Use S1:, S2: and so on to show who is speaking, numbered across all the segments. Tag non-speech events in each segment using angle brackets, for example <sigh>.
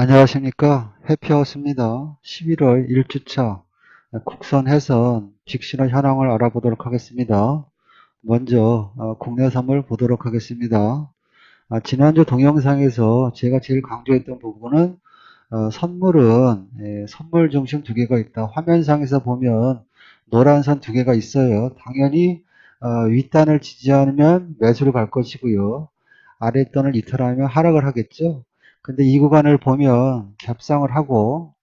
S1: 안녕하십니까. 해피하우스입니다. 11월 1주차 국선 해선 직신호 현황을 알아보도록 하겠습니다. 먼저 어, 국내 선물 보도록 하겠습니다. 아, 지난주 동영상에서 제가 제일 강조했던 부분은 어, 선물은 예, 선물 중심 두 개가 있다. 화면상에서 보면 노란 선 두 개가 있어요. 당연히 어, 윗단을 지지하면 매수를 갈 것이고요. 아랫단을 이탈하면 하락을 하겠죠. 근데 이 구간을 보면 겹상을 하고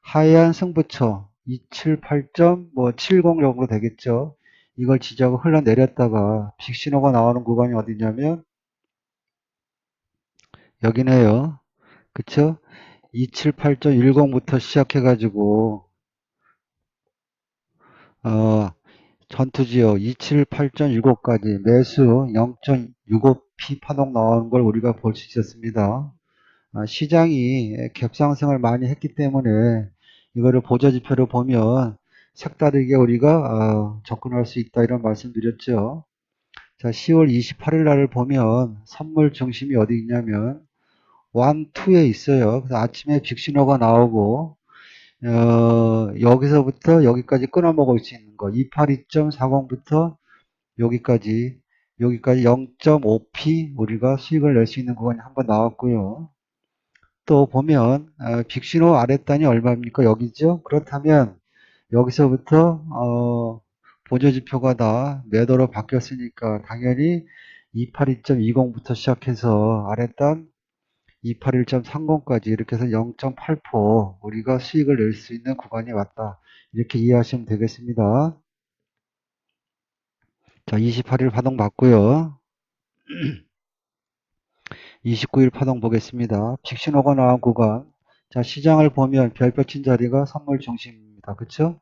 S1: 하얀 승부처 278.70 뭐 정도 되겠죠. 이걸 지지하고 흘러내렸다가 빅신호가 나오는 구간이 어디냐면 여기네요. 그쵸? 278.10부터 시작해가지고 어, 전투지역 278.15까지 매수 0.65p 파동 나오는 걸 우리가 볼 수 있었습니다. 아, 시장이 갭상승을 많이 했기 때문에 이거를 보조지표로 보면 색다르게 우리가 어, 접근할 수 있다 이런 말씀 드렸죠. 자, 10월 28일 날을 보면 선물 중심이 어디 있냐면 1, 2에 있어요. 그래서 아침에 빅신호가 나오고 어, 여기서부터 여기까지 끊어 먹을 수 있는 거 282.40부터 여기까지 여기까지 0.5p 우리가 수익을 낼 수 있는 구간이 한번 나왔고요. 또 보면 어, 빅신호 아랫단이 얼마입니까? 여기죠? 그렇다면 여기서부터 어, 보조지표가 다 매도로 바뀌었으니까 당연히 282.20부터 시작해서 아랫단 281.30까지 이렇게 해서 0.8% 우리가 수익을 낼 수 있는 구간이 왔다. 이렇게 이해하시면 되겠습니다. 자, 28일 파동 받고요. <clears throat> 29일 파동 보겠습니다. 빅신호가 나온 구간. 자, 시장을 보면 별표 친 자리가 선물 중심입니다. 그쵸?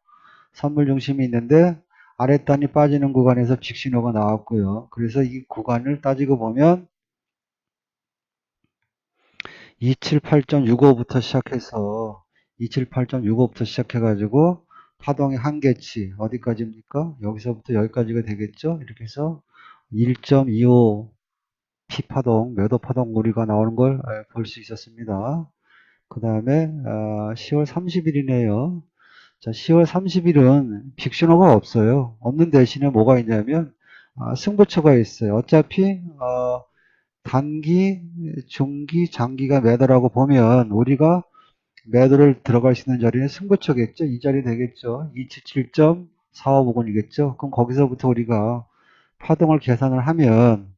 S1: 선물 중심이 있는데 아랫단이 빠지는 구간에서 빅신호가 나왔고요. 그래서 이 구간을 따지고 보면 278.65부터 시작해서 278.65부터 시작해가지고 파동의 한계치 어디까지입니까? 여기서부터 여기까지가 되겠죠? 이렇게 해서 1.25 P 파동, 매도 파동 우리가 나오는 걸 볼 수 있었습니다. 그 다음에 10월 30일이네요. 자, 10월 30일은 빅신호가 없어요. 없는 대신에 뭐가 있냐면 아, 승부처가 있어요. 어차피 어, 단기, 중기, 장기가 매도라고 보면 우리가 매도를 들어갈 수 있는 자리는 승부처겠죠. 이 자리 되겠죠. 277.45 부근이겠죠. 그럼 거기서부터 우리가 파동을 계산을 하면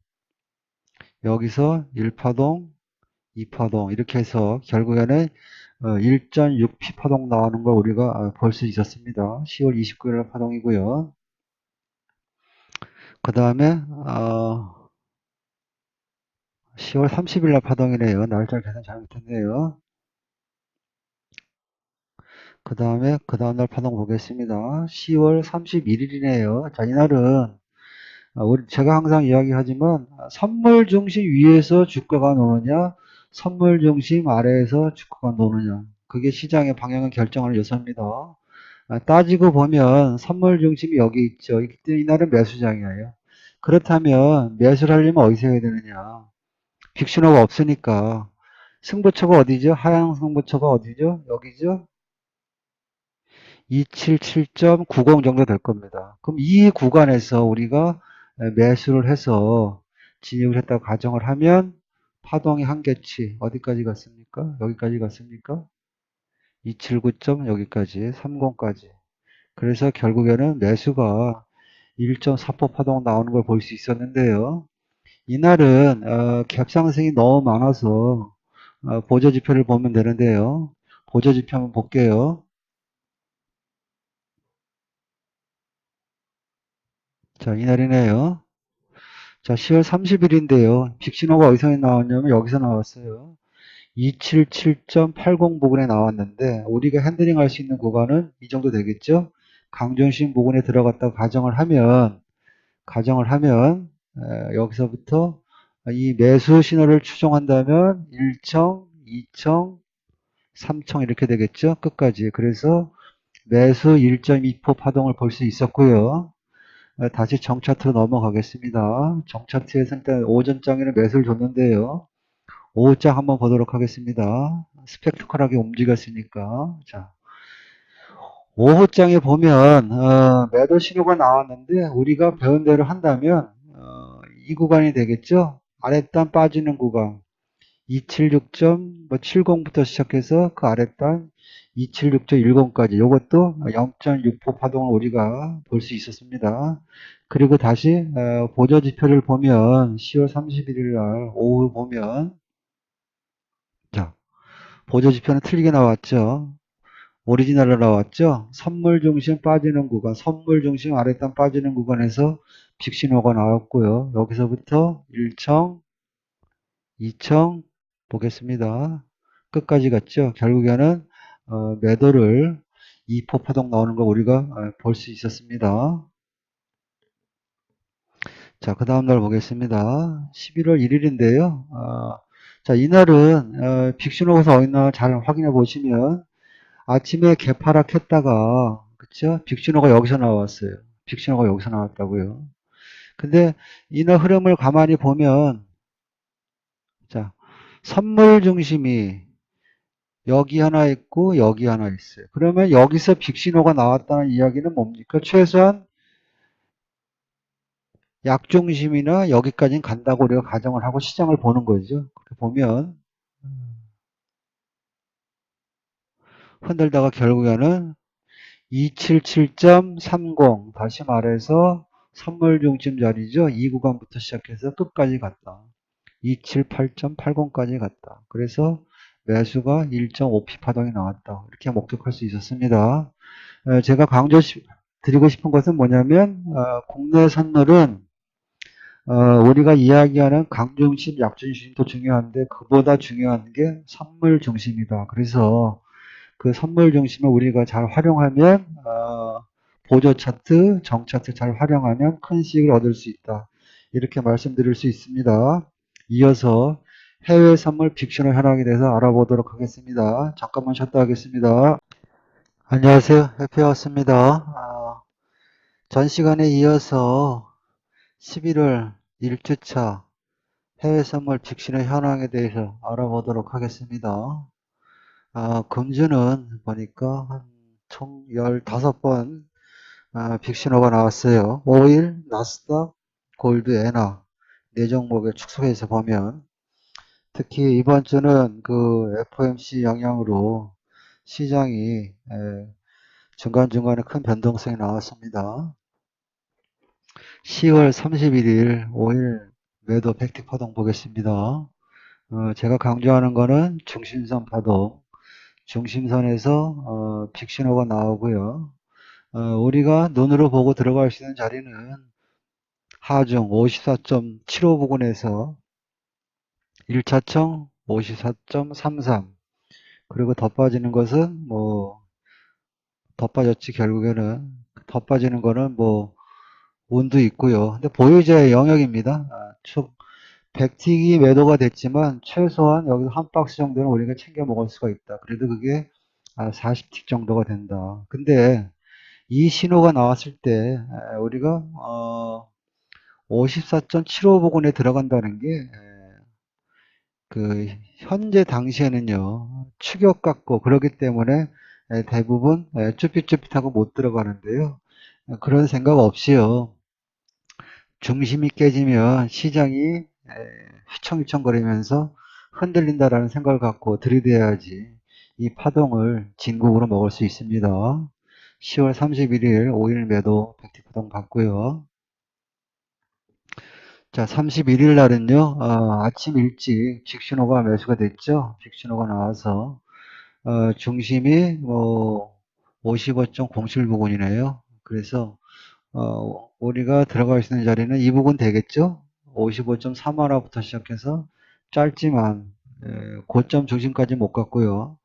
S1: 여기서 1파동, 2파동 이렇게 해서 결국에는 1.6p 파동 나오는 걸 우리가 볼 수 있었습니다. 10월 29일 파동이고요. 그 다음에 어 10월 30일 날 파동이네요. 날짜 계산 잘못했네요. 그 다음에 그 다음날 파동 보겠습니다. 10월 31일이네요. 자 이날은 아, 우리 제가 항상 이야기하지만 선물 중심 위에서 주가가 노느냐 선물 중심 아래에서 주가가 노느냐 그게 시장의 방향을 결정하는 요소입니다. 아, 따지고 보면 선물 중심이 여기 있죠. 이날은 매수장이에요. 그렇다면 매수를 하려면 어디서 해야 되느냐 빅신호가 없으니까 승부처가 어디죠? 하향 승부처가 어디죠? 여기죠? 277.90 정도 될 겁니다. 그럼 이 구간에서 우리가 매수를 해서 진입을 했다고 가정을 하면 파동의 한계치 어디까지 갔습니까? 여기까지 갔습니까? 279점 여기까지 30까지 그래서 결국에는 매수가 1.4% 파동 나오는 걸 볼 수 있었는데요. 이날은 어, 갭상승이 너무 많아서 어, 보조지표를 보면 되는데요. 보조지표 한번 볼게요. 자, 이날이네요. 자, 10월 30일인데요. 빅신호가 어디서 나왔냐면 여기서 나왔어요. 277.80 부근에 나왔는데 우리가 핸들링 할 수 있는 구간은 이 정도 되겠죠? 강중심 부근에 들어갔다 가정을 하면 가정을 하면 에, 여기서부터 이 매수 신호를 추종한다면 1청, 2청, 3청 이렇게 되겠죠? 끝까지. 그래서 매수 1.2% 파동을 볼 수 있었고요. 어, 다시 정차트로 넘어가겠습니다. 정차트에서 일단 오전장에는 매수를 줬는데요. 오후장 한번 보도록 하겠습니다. 스펙트컬하게 움직였으니까. 자, 오후장에 보면 어, 매도 신호가 나왔는데 우리가 배운 대로 한다면 어, 이 구간이 되겠죠. 아랫단 빠지는 구간 276.70부터 시작해서 그 아랫단 276.10까지 이것도 0.6포 파동을 우리가 볼 수 있었습니다. 그리고 다시 어, 보조 지표를 보면 10월 31일 날 오후 보면 자 보조 지표는 틀리게 나왔죠. 오리지널로 나왔죠. 선물 중심 빠지는 구간, 선물 중심 아랫단 빠지는 구간에서 빅신호가 나왔고요. 여기서부터 1청, 2청 보겠습니다. 끝까지 갔죠. 결국에는 어, 매도를 2포 파동 나오는 거 우리가 볼 수 있었습니다. 자, 그 다음 날 보겠습니다. 11월 1일인데요. 자, 이날은 어, 빅신호가 어딨나 잘 확인해 보시면 아침에 개파락 했다가 그쵸? 빅신호가 여기서 나왔어요. 빅신호가 여기서 나왔다고요. 근데 이날 흐름을 가만히 보면 자 선물 중심이 여기 하나 있고 여기 하나 있어요. 그러면 여기서 빅신호가 나왔다는 이야기는 뭡니까? 최소한 약중심이나 여기까지는 간다고 우리가 가정을 하고 시장을 보는 거죠. 그렇게 보면 흔들다가 결국에는 277.30 다시 말해서 선물 중심 자리죠. 이 구간부터 시작해서 끝까지 갔다. 278.80까지 갔다. 그래서 매수가 1.5p 파동이 나왔다. 이렇게 목격할 수 있었습니다. 제가 강조 드리고 싶은 것은 뭐냐면 어, 국내 선물은 어, 우리가 이야기하는 강중심, 약중심도 중요한데 그보다 중요한 게 선물 중심이다. 그래서 그 선물 중심을 우리가 잘 활용하면 어, 보조 차트, 정 차트 잘 활용하면 큰 수익을 얻을 수 있다. 이렇게 말씀드릴 수 있습니다. 이어서 해외 선물 빅션을 현황에 대해서 알아보도록 하겠습니다. 잠깐만 쉬었다 하겠습니다. 안녕하세요. 해피였습니다. 아, 전 시간에 이어서 11월 1주차 해외 선물 빅신의 현황에 대해서 알아보도록 하겠습니다. 아, 금주는 보니까 한 총 15번 아, 빅신호가 나왔어요. 5일 나스닥, 골드, 에나 네 종목에 축소해서 보면 특히 이번 주는 그 FOMC 영향으로 시장이 에, 중간중간에 큰 변동성이 나왔습니다. 10월 31일 5일 매도 팩트 파동 보겠습니다. 어, 제가 강조하는 거는 중심선 파동 중심선에서 어, 빅신호가 나오고요. 어, 우리가 눈으로 보고 들어갈 수 있는 자리는 하중 54.75 부근에서 1차청 54.33 그리고 더 빠지는 것은 뭐 더 빠졌지 결국에는 더 빠지는 거는 뭐 운도 있고요. 근데 보유자의 영역입니다. 아, 축 백틱이 매도가 됐지만 최소한 여기서 한 박스 정도는 우리가 챙겨 먹을 수가 있다. 그래도 그게 40틱 아, 정도가 된다. 근데 이 신호가 나왔을 때 우리가 54.75 부근에 들어간다는 게 그 현재 당시에는요 추격 같고 그렇기 때문에 대부분 쭈삣쭈삣하고 못 들어가는데요 그런 생각 없이요 중심이 깨지면 시장이 휘청휘청거리면서 흔들린다라는 생각을 갖고 들이대야지 이 파동을 진국으로 먹을 수 있습니다. 10월 31일 5일 매도 백티 파동 봤고요. 자, 31일 날은요, 어, 아침 일찍 직신호가 매수가 됐죠. 직신호가 나와서, 어, 중심이 뭐, 55.07 부근이네요. 그래서, 어, 우리가 들어갈 수 있는 자리는 이 부분 되겠죠. 55.3하나부터 시작해서 짧지만 예, 고점 중심까지 못 갔고요.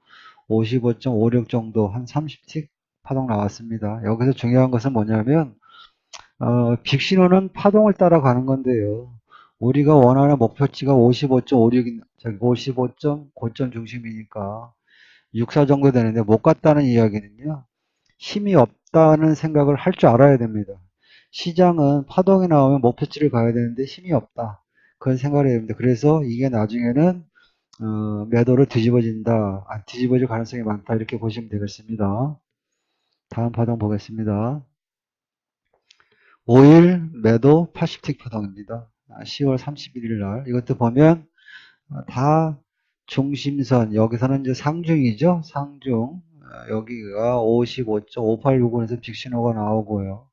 S1: 55.56 정도 한 30틱 파동 나왔습니다. 여기서 중요한 것은 뭐냐면 어, 빅신호는 파동을 따라 가는 건데요. 우리가 원하는 목표치가 55.56, 55. 고점 중심이니까 64 정도 되는데 못 갔다는 이야기는요. 힘이 없다는 생각을 할 줄 알아야 됩니다. 시장은 파동이 나오면 목표치를 가야 되는데 힘이 없다. 그런 생각을 해야 됩니다. 그래서 이게 나중에는 어, 매도로 뒤집어진다. 아, 뒤집어질 가능성이 많다. 이렇게 보시면 되겠습니다. 다음 파동 보겠습니다. 5일 매도 80틱 파동입니다. 아, 10월 31일 날. 이것도 보면 어, 다 중심선, 여기서는 이제 상중이죠. 상중. 어, 여기가 55.5865에서 빅신호가 나오고요.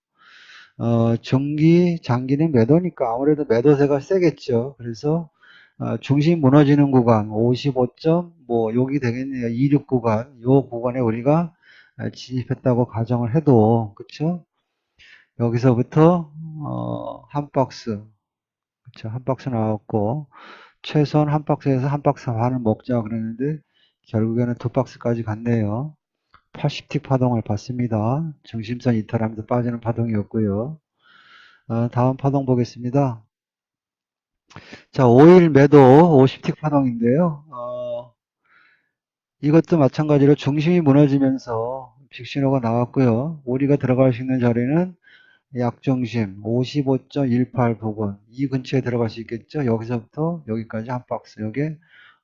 S1: 어, 중기, 장기는 매도니까 아무래도 매도세가 세겠죠. 그래서 어, 중심 무너지는 구간 55점 뭐 여기 되겠네요. 26 구간 요 구간에 우리가 어, 진입했다고 가정을 해도 그쵸? 여기서부터 어, 한 박스 그쵸? 한 박스 나왔고 최소한 한 박스에서 한 박스 반을 먹자 그랬는데 결국에는 두 박스까지 갔네요. 80틱 파동을 봤습니다. 중심선 이탈하면서 빠지는 파동이었고요. 어, 다음 파동 보겠습니다. 자, 5일 매도 50틱 파동인데요. 어, 이것도 마찬가지로 중심이 무너지면서 빅신호가 나왔고요. 우리가 들어갈 수 있는 자리는 약중심 55.18 부근 이 근처에 들어갈 수 있겠죠. 여기서부터 여기까지 한 박스 여기에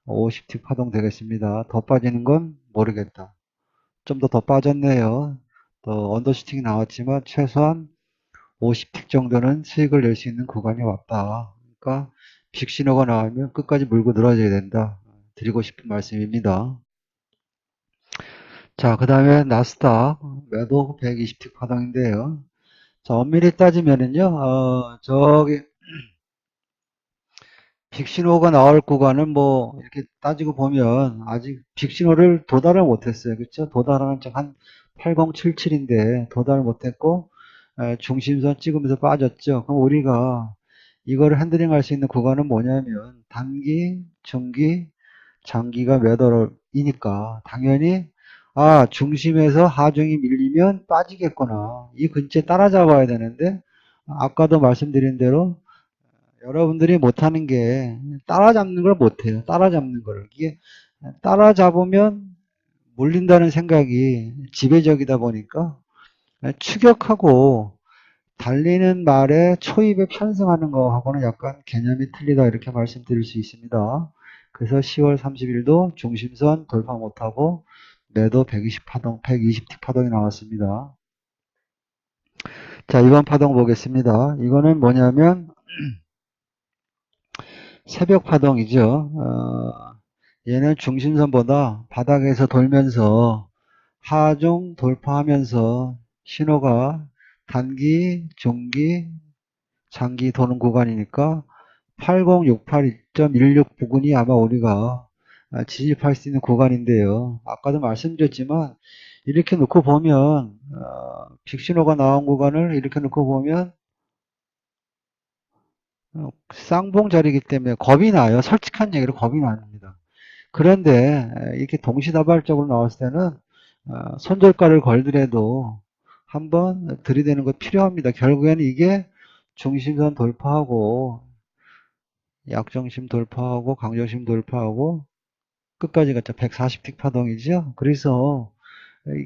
S1: 50틱 파동 되겠습니다. 더 빠지는 건 모르겠다. 좀더더 빠졌네요. 또 언더슈팅이 나왔지만 최소한 50틱 정도는 수익을 낼 수 있는 구간이 왔다. 그러니까 빅신호가 나오면 끝까지 물고 늘어져야 된다. 드리고 싶은 말씀입니다. 자, 그 다음에 나스닥 매도 120틱 파동인데요. 자, 엄밀히 따지면은요, 어, 저기 빅신호가 나올 구간은 뭐 이렇게 따지고 보면 아직 빅신호를 도달을 못했어요. 그렇죠? 도달하는 한 8077인데 도달을 못했고 에, 중심선 찍으면서 빠졌죠. 그럼 우리가 이거를 핸들링 할 수 있는 구간은 뭐냐면 단기, 중기, 장기가 매도이니까 당연히 아 중심에서 하중이 밀리면 빠지겠구나. 이 근처에 따라잡아야 되는데 아까도 말씀드린 대로 여러분들이 못하는 게 따라잡는 걸 못해요. 따라잡는 거를. 이게 따라잡으면 몰린다는 생각이 지배적이다 보니까 추격하고 달리는 말에 초입에 편승하는 거하고는 약간 개념이 틀리다 이렇게 말씀드릴 수 있습니다. 그래서 10월 30일도 중심선 돌파 못하고 매도 120 파동, 120틱 파동이 나왔습니다. 자, 이번 파동 보겠습니다. 이거는 뭐냐면 <clears throat> 새벽 파동이죠. 어, 얘는 중심선보다 바닥에서 돌면서 하중 돌파하면서 신호가 단기, 중기, 장기 도는 구간이니까 8068.16 부근이 아마 우리가 진입할 수 있는 구간인데요. 아까도 말씀드렸지만 이렇게 놓고 보면 어, 빅신호가 나온 구간을 이렇게 놓고 보면 어, 쌍봉 자리이기 때문에 겁이 나요. 솔직한 얘기로 겁이 납니다. 그런데 이렇게 동시다발적으로 나왔을 때는 어, 손절가를 걸더라도 한번 들이대는 거 필요합니다. 결국에는 이게 중심선 돌파하고 약정심 돌파하고 강정심 돌파하고 끝까지 갔죠. 140틱 파동이죠. 그래서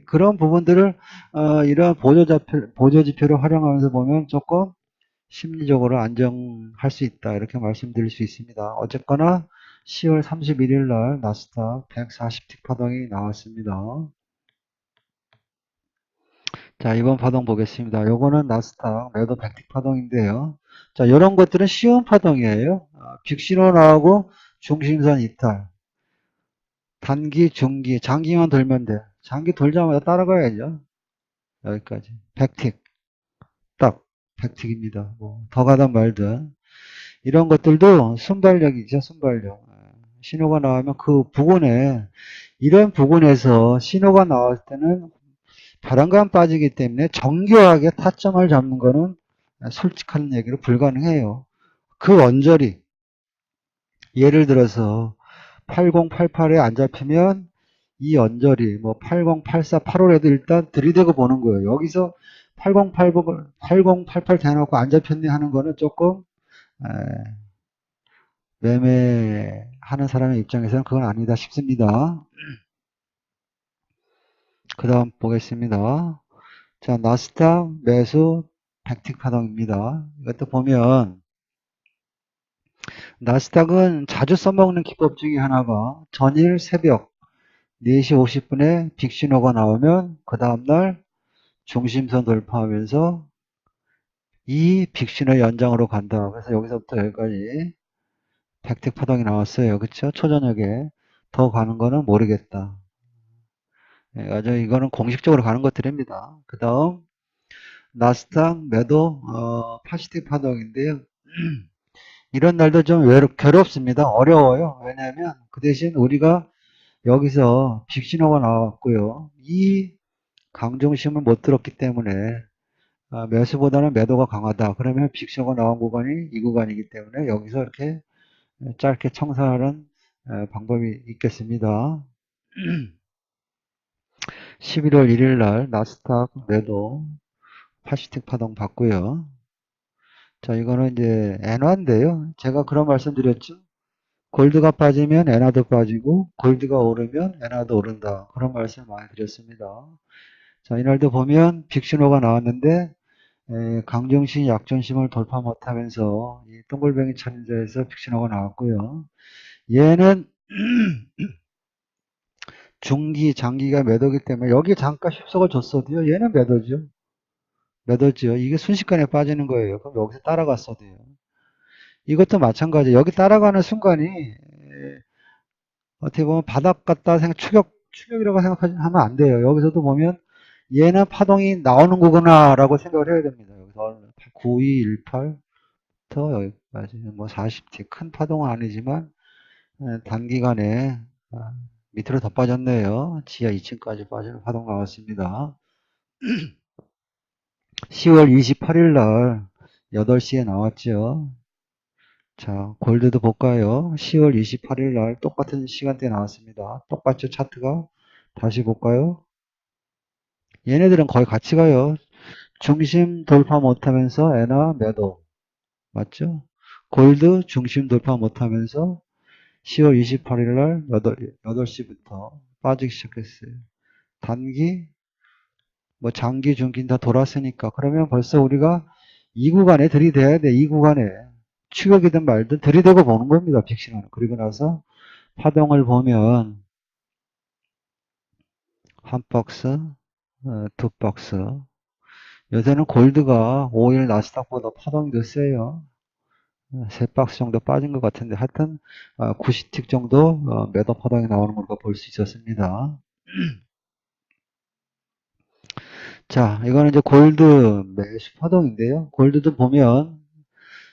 S1: 그런 부분들을 어, 이러한 보조지표, 보조지표를 활용하면서 보면 조금 심리적으로 안정할 수 있다. 이렇게 말씀드릴 수 있습니다. 어쨌거나 10월 31일 날 나스닥 140틱 파동이 나왔습니다. 자, 이번 파동 보겠습니다. 요거는 나스닥 매도 100틱 파동인데요. 자, 이런 것들은 쉬운 파동이에요. 아, 빅신호 나오고 중심선 이탈. 단기, 중기, 장기만 돌면 돼. 장기 돌자마자 따라가야죠. 여기까지. 100틱. 딱 100틱입니다. 뭐, 더 가든 말든. 이런 것들도 순발력이죠. 순발력. 신호가 나오면 그 부근에 이런 부분에서 신호가 나올 때는 바람감 빠지기 때문에 정교하게 타점을 잡는 거는 솔직한 얘기로 불가능해요. 그 언저리 예를 들어서 8088에 안 잡히면 이 언저리 뭐 8084, 85에도 일단 들이대고 보는 거예요. 여기서 8088, 8088 대놓고 안 잡혔네 하는 거는 조금 매매하는 사람의 입장에서는 그건 아니다 싶습니다. 그 다음 보겠습니다. 자, 나스닥 매수 백틱 파동입니다. 이것도 보면 나스닥은 자주 써먹는 기법 중에 하나가 전일 새벽 4시 50분에 빅 신호가 나오면 그 다음날 중심선 돌파하면서 이 빅 신호 연장으로 간다. 그래서 여기서부터 여기까지 백택 파동이 나왔어요. 그쵸? 초저녁에 더 가는 거는 모르겠다. 예, 아주 이거는 공식적으로 가는 것들입니다. 그 다음 나스닥 매도 어, 파시틱 파동인데요. <clears throat> 이런 날도 좀 외롭, 괴롭습니다. 어려워요. 왜냐하면 그 대신 우리가 여기서 빅신호가 나왔고요. 이 강중심을 못 들었기 때문에 아, 매수보다는 매도가 강하다. 그러면 빅신호가 나온 구간이 이 구간이기 때문에 여기서 이렇게 짧게 청산하는 에, 방법이 있겠습니다. <clears throat> 11월 1일 날 나스닥 매도 파시틱 파동 봤고요. 자, 이거는 이제 엔화인데요. 제가 그런 말씀 드렸죠. 골드가 빠지면 엔화도 빠지고 골드가 오르면 엔화도 오른다. 그런 말씀 많이 드렸습니다. 자, 이날도 보면 빅신호가 나왔는데 에, 강정신 약전심을 돌파 못하면서 이 동글뱅이 천자에서 빅신호가 나왔고요. 얘는 <clears throat> 중기, 장기가 매도기 때문에 여기 잠깐 협석을 줬어도요. 얘는 매도죠. 매도죠. 이게 순식간에 빠지는 거예요. 그럼 여기서 따라갔어도요. 이것도 마찬가지. 여기 따라가는 순간이 에, 어떻게 보면 바닥 같다 생각, 추격, 추격이라고 생각하면 안 돼요. 여기서도 보면 얘는 파동이 나오는 거구나 라고 생각을 해야 됩니다. 여기서 9218부터 여기까지 뭐 40t 큰 파동은 아니지만 에, 단기간에 아, 밑으로 더 빠졌네요. 지하 2층까지 빠지는 파동 나왔습니다. <clears throat> 10월 28일 날 8시에 나왔죠. 자, 골드도 볼까요? 10월 28일 날 똑같은 시간대에 나왔습니다. 똑같죠, 차트가? 다시 볼까요? 얘네들은 거의 같이 가요. 중심 돌파 못하면서 에나 매도. 맞죠? 골드 중심 돌파 못하면서 10월 28일 날 8, 8시부터 빠지기 시작했어요. 단기, 뭐 장기, 중기 다 돌았으니까 그러면 벌써 우리가 이 구간에 들이대야 돼. 이 구간에 추격이든 말든 들이대고 보는 겁니다. 빅신호는. 그리고 나서 파동을 보면 한 박스, 어, 두 박스. 요새는 골드가 5일 나스닥보다 파동이 더 세요. 어, 세 박스 정도 빠진 것 같은데 하여튼 90틱 정도 어, 매도 파동이 나오는 걸볼수 있었습니다. <clears throat> 자, 이거는 이제 골드 매수 파동인데요. 골드도 보면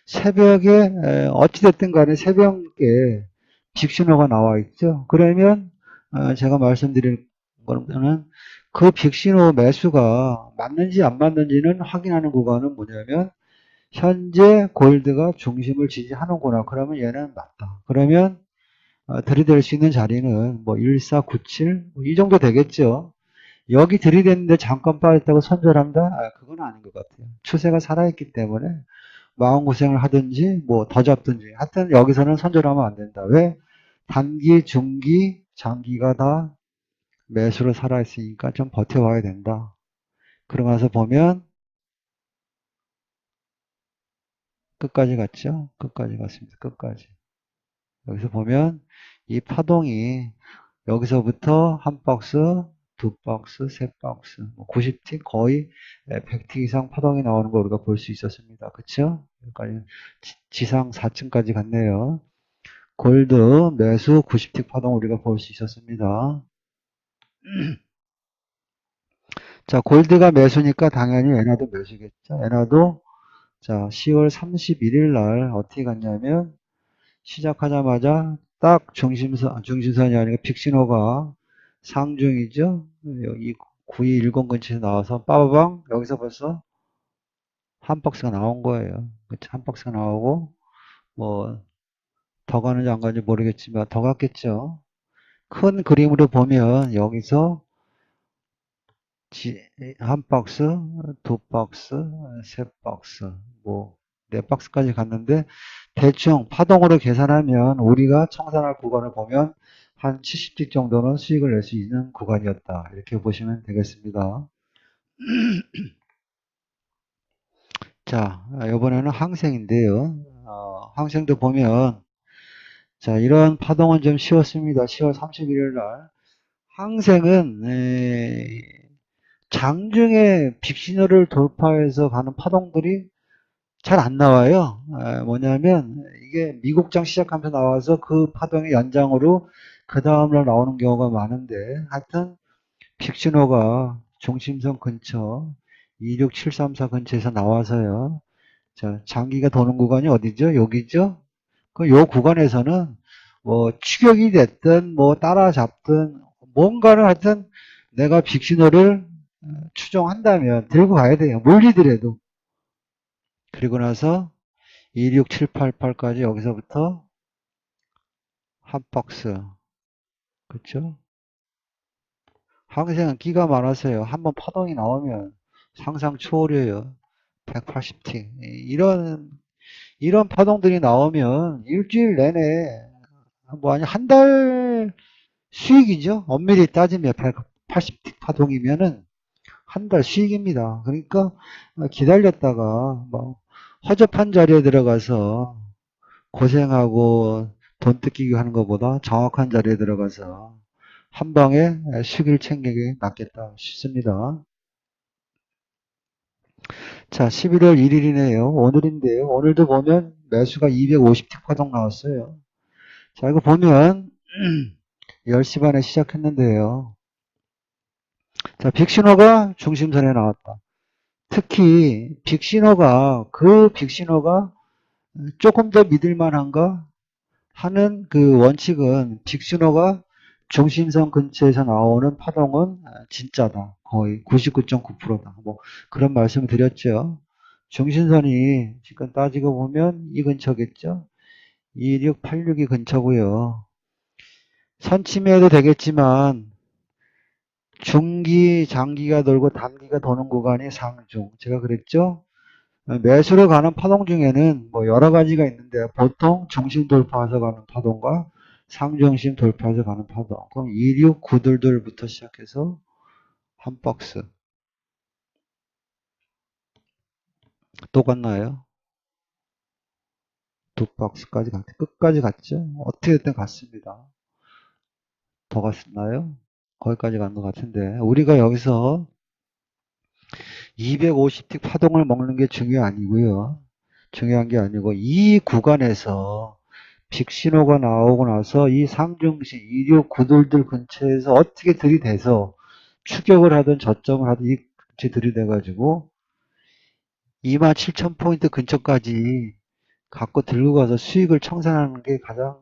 S1: 새벽에 어찌됐든 간에 새벽에 빅신호가 나와 있죠. 그러면 어, 제가 말씀드릴 거는 그 빅신호 매수가 맞는지 안 맞는지는 확인하는 구간은 뭐냐면 현재 골드가 중심을 지지하는구나. 그러면 얘는 맞다. 그러면 어, 들이댈 수 있는 자리는 뭐 1497, 뭐 이 정도 되겠죠. 여기 들이댔는데 잠깐 빠졌다고 선절한다? 아, 그건 아닌 것 같아요. 추세가 살아있기 때문에 마음고생을 하든지 뭐 더 잡든지 하여튼 여기서는 선절하면 안 된다. 왜? 단기, 중기, 장기가 다 매수로 살아있으니까 좀 버텨와야 된다. 그러고 나서 보면 끝까지 갔죠? 끝까지 갔습니다. 끝까지. 여기서 보면 이 파동이 여기서부터 한 박스, 두 박스, 세 박스, 90틱 뭐 거의 100틱 이상 파동이 나오는 거 우리가 볼 수 있었습니다. 그쵸? 여기까지 지상 4층까지 갔네요. 골드 매수 90틱 파동 우리가 볼 수 있었습니다. <clears throat> 자, 골드가 매수니까 당연히 엔화도 매수겠죠. 엔화도 자, 10월 31일 날 어떻게 갔냐면 시작하자마자 딱 중심선, 중심선이 아니라 빅신호가 상중이죠. 여기 9210 근처에 나와서 빠바방 여기서 벌써 한 박스가 나온 거예요. 한 박스가 나오고 뭐 더 가는지 안 가는지 모르겠지만 더 갔겠죠. 큰 그림으로 보면 여기서 한 박스, 두 박스, 세 박스, 뭐, 네 박스까지 갔는데, 대충 파동으로 계산하면 우리가 청산할 구간을 보면 한 70틱 정도는 수익을 낼 수 있는 구간이었다. 이렇게 보시면 되겠습니다. <clears throat> 자, 이번에는 항생인데요. 어, 항생도 보면 자, 이런 파동은 좀 쉬웠습니다. 10월 31일 날. 항생은, 에, 장중에 빅시너를 돌파해서 가는 파동들이 잘 안 나와요. 에, 뭐냐면, 이게 미국장 시작하면서 나와서 그 파동의 연장으로 그 다음날 나오는 경우가 많은데, 하여튼, 빅신호가 중심선 근처 26734 근처에서 나와서요. 자, 장기가 도는 구간이 어디죠? 여기죠? 그 요 구간에서는 뭐 추격이 됐든 뭐 따라잡든 뭔가를 하여튼 내가 빅신호를 어, 추종한다면 들고 가야 돼요. 물리더라도. 그리고 나서 26788까지 여기서부터 한 박스. 그쵸? 항생은 끼가 많아서요. 한번 파동이 나오면 상상 초월이에요. 180T. 이런, 이런 파동들이 나오면 일주일 내내, 뭐, 아니, 한 달 수익이죠. 엄밀히 따지면 180T 파동이면은 한 달 수익입니다. 그러니까 기다렸다가 뭐 허접한 자리에 들어가서 고생하고 돈 뜯기기 하는 것보다 정확한 자리에 들어가서 한 방에 수익을 챙기기 낫겠다 싶습니다. 자, 11월 1일이네요. 오늘인데요. 오늘도 보면 매수가 250틱 파동 나왔어요. 자, 이거 보면 <clears throat> 10시 반에 시작했는데요. 자, 빅신호가 중심선에 나왔다. 특히 빅신호가 그 빅신호가 조금 더 믿을 만한가 하는 그 원칙은 빅신호가 중심선 근처에서 나오는 파동은 진짜다. 거의 99.9%다. 뭐 그런 말씀을 드렸죠. 중심선이 지금 따지고 보면 이 근처겠죠. 2686이 근처고요. 선침해도 되겠지만 중기, 장기가 돌고 단기가 도는 구간이 상중. 제가 그랬죠? 매수로 가는 파동 중에는 뭐 여러 가지가 있는데 보통 중심 돌파해서 가는 파동과 상중심 돌파해서 가는 파동. 그럼 269둘들부터 시작해서 한 박스. 똑같나요? 두 박스까지 갔, 끝까지 갔죠? 어떻게 됐든 갔습니다. 더 갔나요? 거기까지 간 것 같은데 우리가 여기서 250틱 파동을 먹는 게 중요 아니고요. 중요한 게 아니고 이 구간에서 빅신호가 나오고 나서 이 상중시 269돌들 근처에서 어떻게 들이대서 추격을 하든 저점을 하든 이 근처에 들이대가지고 27,000포인트 근처까지 갖고 들고 가서 수익을 청산하는 게 가장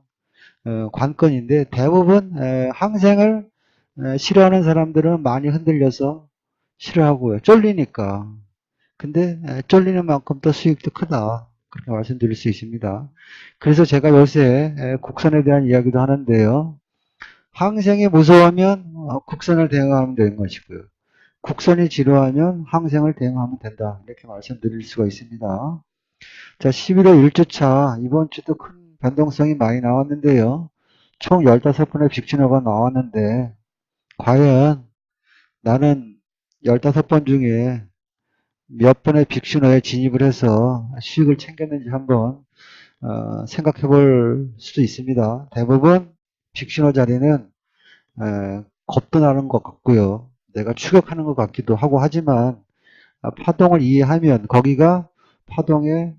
S1: 어, 관건인데 대부분 에, 항생을 에, 싫어하는 사람들은 많이 흔들려서 싫어하고요. 쫄리니까. 근데 에, 쫄리는 만큼 또 수익도 크다. 그렇게 말씀드릴 수 있습니다. 그래서 제가 요새 에, 국선에 대한 이야기도 하는데요. 항생이 무서워하면 어, 국선을 대응하면 되는 것이고요. 국선이 지루하면 항생을 대응하면 된다. 이렇게 말씀드릴 수가 있습니다. 자, 11월 1주차 이번 주도 큰 변동성이 많이 나왔는데요. 총 15번의 빅신호가 나왔는데 과연 나는 15번 중에 몇 번의 빅신호에 진입을 해서 수익을 챙겼는지 한번 어, 생각해 볼 수도 있습니다. 대부분 빅신호 자리는 에, 겁도 나는 것 같고요. 내가 추격하는 것 같기도 하고 하지만 아, 파동을 이해하면 거기가 파동의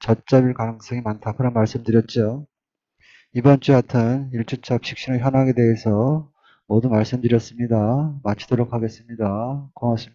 S1: 저점일 가능성이 많다. 그런 말씀 드렸죠. 이번 주 하여튼 1주차 빅신호 현황에 대해서 모두 말씀드렸습니다. 마치도록 하겠습니다. 고맙습니다.